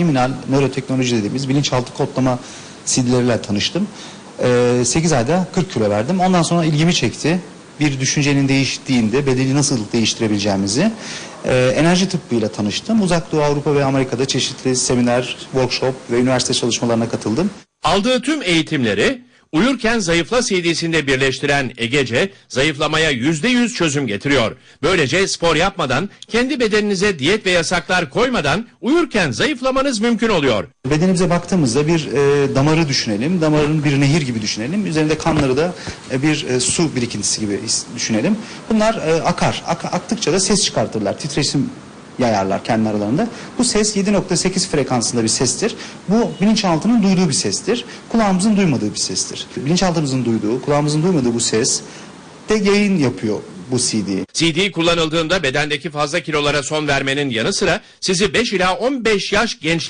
Liminal nöroteknoloji dediğimiz bilinçaltı kodlama CD'leriyle tanıştım. Ee, 8 ayda 40 kilo verdim. Ondan sonra ilgimi çekti. Bir düşüncenin değiştiğinde bedeni nasıl değiştirebileceğimizi. Ee, enerji tıbbıyla tanıştım. Uzak Doğu Avrupa ve Amerika'da çeşitli seminer, workshop ve üniversite çalışmalarına katıldım. Aldığı tüm eğitimleri Uyurken Zayıfla CD'sinde birleştiren Egece zayıflamaya %100 çözüm getiriyor. Böylece spor yapmadan, kendi bedeninize diyet ve yasaklar koymadan uyurken zayıflamanız mümkün oluyor. Bedenimize baktığımızda bir e, damarı düşünelim. Damarın bir nehir gibi düşünelim. Üzerinde kanları da e, bir e, su birikintisi gibi düşünelim. Bunlar e, akar. Ak- aktıkça da ses çıkartırlar. Titreşim yayarlar kendi aralarında. Bu ses 7.8 frekansında bir sestir. Bu bilinçaltının duyduğu bir sestir. Kulağımızın duymadığı bir sestir. Bilinçaltımızın duyduğu, kulağımızın duymadığı bu ses de yayın yapıyor bu CD. CD kullanıldığında bedendeki fazla kilolara son vermenin yanı sıra sizi 5 ila 15 yaş genç